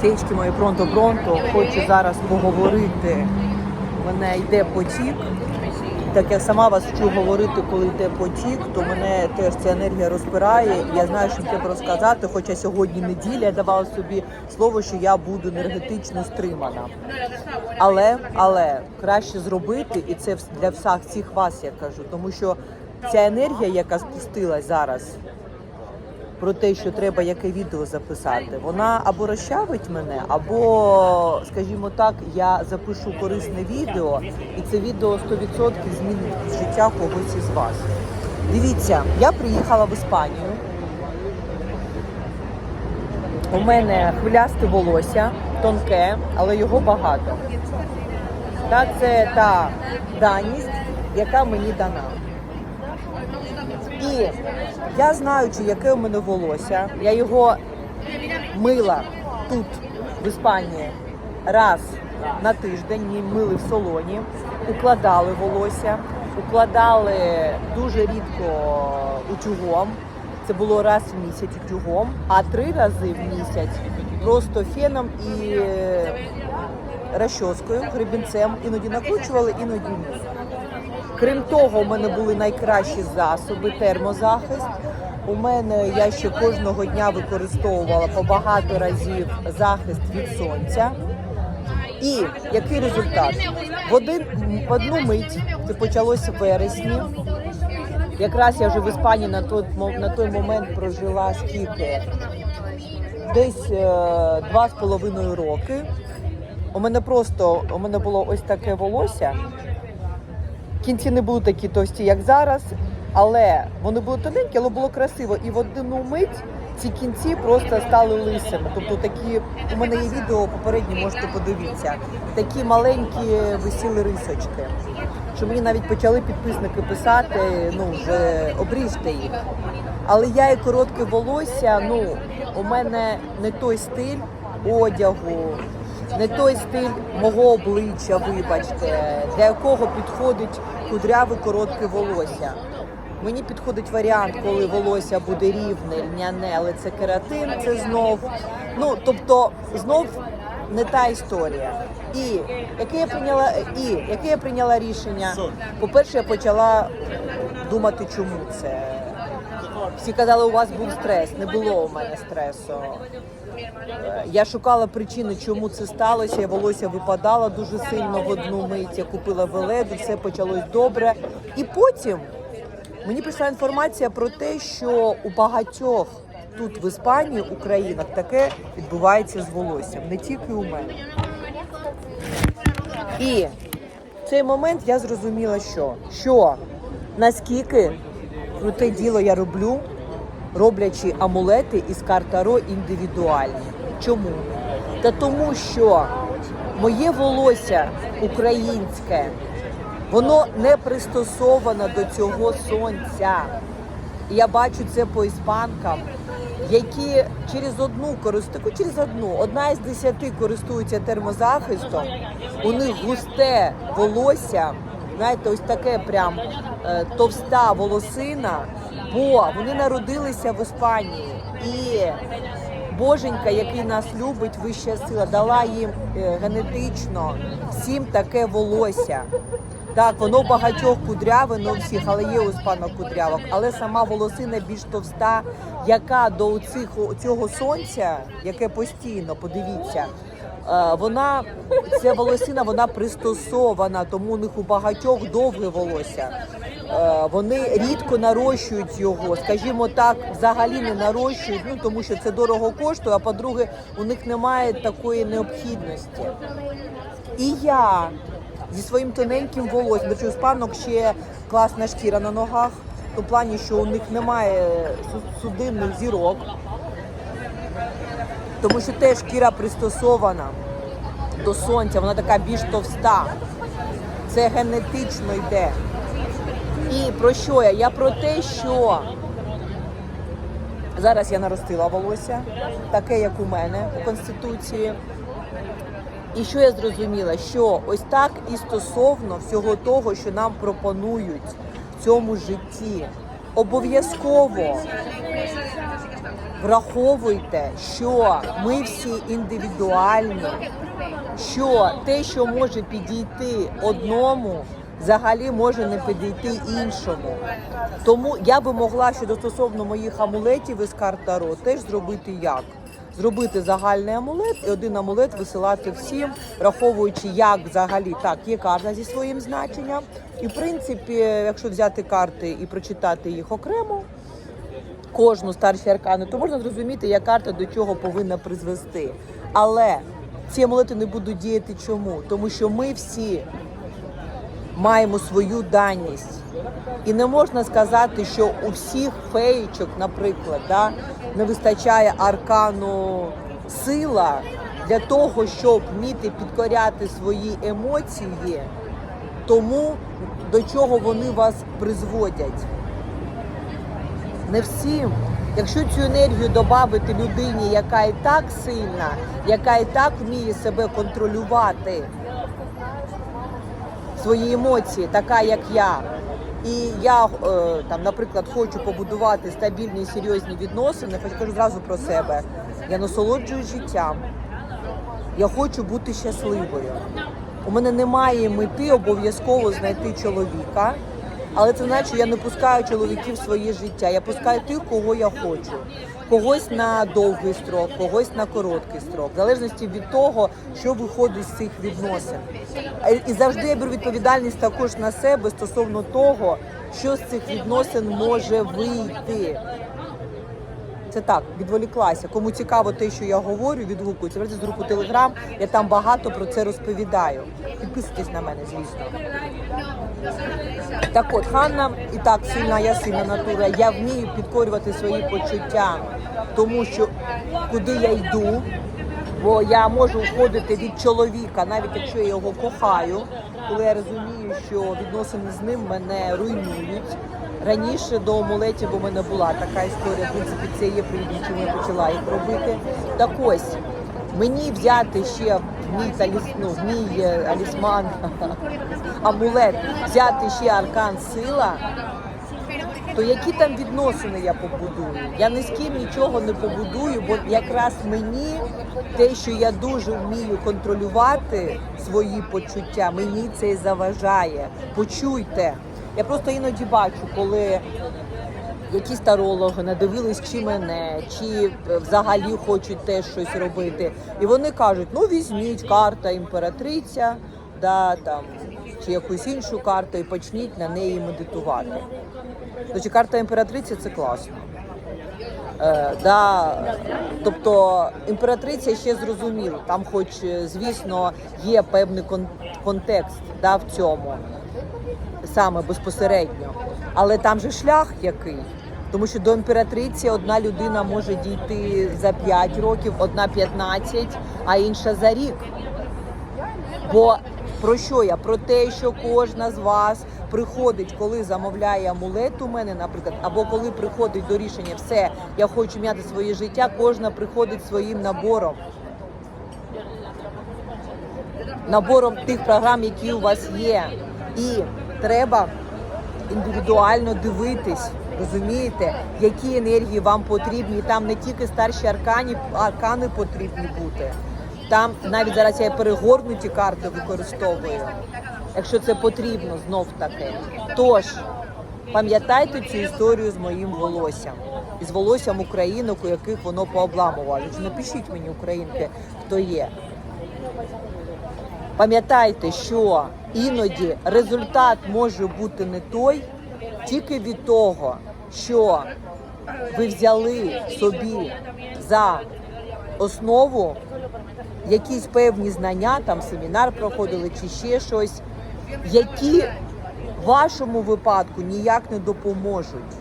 Течки мої пронто-пронто, хочу зараз поговорити. Мене йде потік. Так я сама вас вчу говорити, коли йде потік, то мене теж ця енергія розпирає. Я знаю, що треба розказати, хоча сьогодні неділя, я давала собі слово, що я буду енергетично стримана. Але, але краще зробити, і це для всіх всіх вас я кажу, тому що ця енергія, яка спустилась зараз, про те, що треба яке відео записати, вона або розчавить мене, або, скажімо так, я запишу корисне відео, і це відео 100% змінить життя когось із вас. Дивіться, я приїхала в Іспанію. У мене хвилясте волосся, тонке, але його багато. Так, це та даність, яка мені дана. І я знаючи, яке у мене волосся, я його мила тут, в Іспанії, раз на тиждень, мили в салоні, укладали волосся, укладали дуже рідко утюгом. Це було раз в місяць утюгом, а три рази в місяць просто феном і розчоскою, гребінцем, іноді накручували, іноді ні. Крім того, у мене були найкращі засоби, термозахист. У мене я ще кожного дня використовувала по багато разів захист від сонця. І який результат? В один в одну мить це почалося вересні. Якраз я вже в Іспанії на той, на той момент прожила скільки? Десь е, два з половиною роки. У мене просто у мене було ось таке волосся. Кінці не були такі товсті, як зараз, але вони були тоненькі, але було красиво. І в одну мить ці кінці просто стали лисими. Тобто такі у мене є відео попередні, можете подивитися. Такі маленькі висіли рисочки. Що мені навіть почали підписники писати, ну вже обріжте їх. Але я і коротке волосся, ну у мене не той стиль одягу, не той стиль мого обличчя, вибачте, для якого підходить кудряве коротке волосся. Мені підходить варіант, коли волосся буде рівне, льняне, але це кератин, це знов. Ну тобто знов не та історія. І яке я прийняла і яке я прийняла рішення? По-перше, я почала думати, чому це. Всі казали, у вас був стрес. Не було у мене стресу. Е, Я шукала причини, чому це сталося. Волосся випадало дуже сильно в одну мить. Я купила веледу, все почалось добре. І потім мені прийшла інформація про те, що у багатьох тут в Іспанії, Українах, таке відбувається з волоссям, не тільки у мене. І в цей момент я зрозуміла, що, що наскільки круте діло я роблю, роблячи амулети із карт Таро індивідуальні. Чому? Та тому, що моє волосся українське, воно не пристосоване до цього сонця. І я бачу це по іспанкам, які через одну користують, через одну, одна із десяти користуються термозахистом. У них густе волосся, знаєте, ось таке прям е, товста волосина, бо вони народилися в Іспанії. І Боженька, який нас любить, вища сила, дала їм е, генетично всім таке волосся. Так, воно багатьох кудряве, не у всіх, але є у спанок кудрявок. Але сама волосина більш товста, яка до цих, цього сонця, яке постійно, подивіться, вона ця волосина вона пристосована, тому у них у багатьох довге волосся. Е, Вони рідко нарощують його, скажімо так, взагалі не нарощують, ну тому що це дорого коштує. А по-друге, у них немає такої необхідності. І я зі своїм тоненьким волоссям, до спанок ще класна шкіра на ногах, в плані, що у них немає судинних зірок, тому що теж шкіра пристосована до сонця, вона така більш товста. Це генетично йде. І про що я? Я про те, що зараз я наростила волосся, таке, як у мене у Конституції. І що я зрозуміла? Що ось так і стосовно всього того, що нам пропонують в цьому житті, обов'язково враховуйте, що ми всі індивідуальні, що те, що може підійти одному, взагалі може не підійти іншому. Тому я би могла щодо стосовно моїх амулетів із карт Таро теж зробити як. Зробити загальний амулет і один амулет висилати всім, враховуючи, як взагалі так, є карта зі своїм значенням. І в принципі, якщо взяти карти і прочитати їх окремо, кожну старші аркани, то можна зрозуміти, як карта до чого повинна призвести. Але ці амулети не будуть діяти чому? Тому що ми всі маємо свою даність. І не можна сказати, що у всіх феєчок, наприклад, да, не вистачає аркану сила для того, щоб вміти підкоряти свої емоції тому, до чого вони вас призводять. Не всім. Якщо цю енергію додати людині, яка і так сильна, яка і так вміє себе контролювати, свої емоції, така як я. І я, е, там, наприклад, хочу побудувати стабільні серйозні відносини, хоч кажу зразу про себе. Я насолоджуюсь життям. Я хочу бути щасливою. У мене немає мети обов'язково знайти чоловіка, але це значить, я не пускаю чоловіків в своє життя. Я пускаю тих, кого я хочу. Когось на довгий строк, когось на короткий строк, в залежності від того, що виходить з цих відносин. І завжди я беру відповідальність також на себе стосовно того, що з цих відносин може вийти. Це так, відволіклася. Кому цікаво те, що я говорю, відгукується. З групу Телеграм, я там багато про це розповідаю. Підписуйтесь на мене, звісно. Так от, Ханна і так сильна, я сильна натура. Я вмію підкорювати свої почуття, тому що куди я йду, бо я можу входити від чоловіка, навіть якщо я його кохаю, коли я розумію, що відносини з ним мене руйнують. Раніше до амулетів у мене була така історія. В принципі, це є привідом, чому я почала їх робити. Так ось мені взяти ще мій таліс, ну, мій е, алісман, амулет, взяти ще аркан сила. То які там відносини я побудую? Я ні з ким нічого не побудую, бо якраз мені те, що я дуже вмію контролювати свої почуття, мені це і заважає. Почуйте. Я просто іноді бачу, коли якісь тарологи надивились чи мене, чи взагалі хочуть теж щось робити. І вони кажуть: ну візьміть карта імператриця, да, там, чи якусь іншу карту і почніть на неї медитувати. Тобто карта імператриці це класно. Е, да, тобто імператриця ще зрозуміло, там, хоч, е, звісно, є певний кон- контекст да, в цьому, саме безпосередньо. Але там же шлях який. Тому що до імператриці одна людина може дійти за 5 років, одна 15, а інша за рік. Бо про що я? Про те, що кожна з вас приходить, коли замовляє амулет у мене, наприклад, або коли приходить до рішення, все, я хочу міняти своє життя, кожна приходить своїм набором. Набором тих програм, які у вас є. І треба індивідуально дивитись, розумієте, які енергії вам потрібні. Там не тільки старші аркані, аркани потрібні бути. Там навіть зараз я перегорнуті карти використовую, якщо це потрібно знов таки. Тож пам'ятайте цю історію з моїм волоссям і з волоссям українок, у яких воно пообламувало. Напишіть мені, українки, хто є. Пам'ятайте, що іноді результат може бути не той, тільки від того, що ви взяли собі за основу якісь певні знання, там семінар проходили чи ще щось, які в вашому випадку ніяк не допоможуть.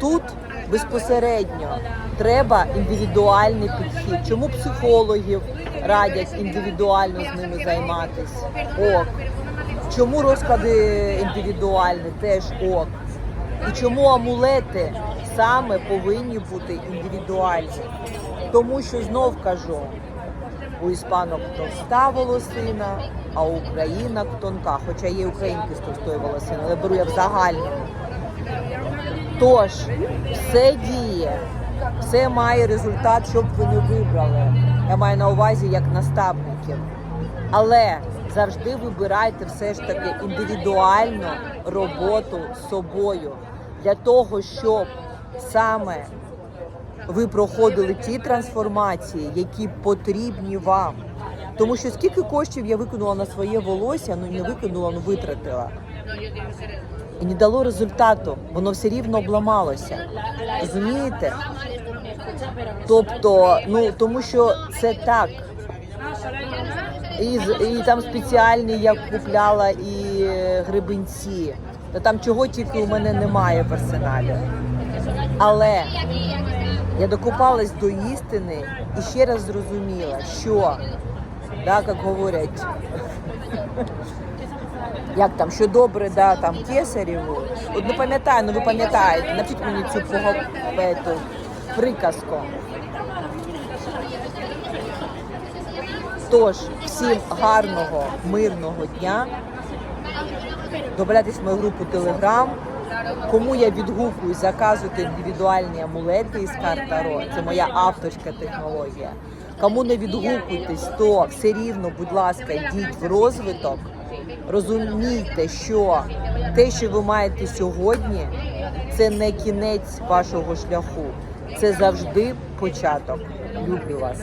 Тут безпосередньо треба індивідуальний підхід. Чому психологів радять індивідуально з ними займатися? Ок. Чому розклади індивідуальні теж ок. І чому амулети саме повинні бути індивідуальні? Тому що знов кажу, у іспанок товста волосина, а у українок тонка. Хоча є українки з товстою волосиною, але беру я в загальному. Тож, все діє Все має результат, щоб ви не вибрали. Я маю на увазі як наставників. Але завжди вибирайте все ж таки індивідуальну роботу з собою для того, щоб саме ви проходили ті трансформації, які потрібні вам. Тому що скільки коштів я викинула на своє волосся, ну не викинула, ну витратила. І не дало результату, воно все рівно обламалося. Розумієте? Тобто, ну тому що це так. І, і там спеціальні я купляла і е, грибинці. Та там чого тільки у мене немає в арсеналі. Але я докопалась до істини і ще раз зрозуміла, що, да, як говорять, як там, що добре, да, там кесареву. От не пам'ятаю, ну ви пам'ятаєте, навчіть мені цю поговету приказку. Тож, всім гарного, мирного дня. Добавляйтесь в мою групу Телеграм. Кому я відгукую, заказуйте індивідуальні амулети із карт Таро. Це моя авторська технологія. Кому не відгукуєтесь, то все рівно, будь ласка, йдіть в розвиток. Розумійте, що те, що ви маєте сьогодні, це не кінець вашого шляху. Це завжди початок. Люблю вас.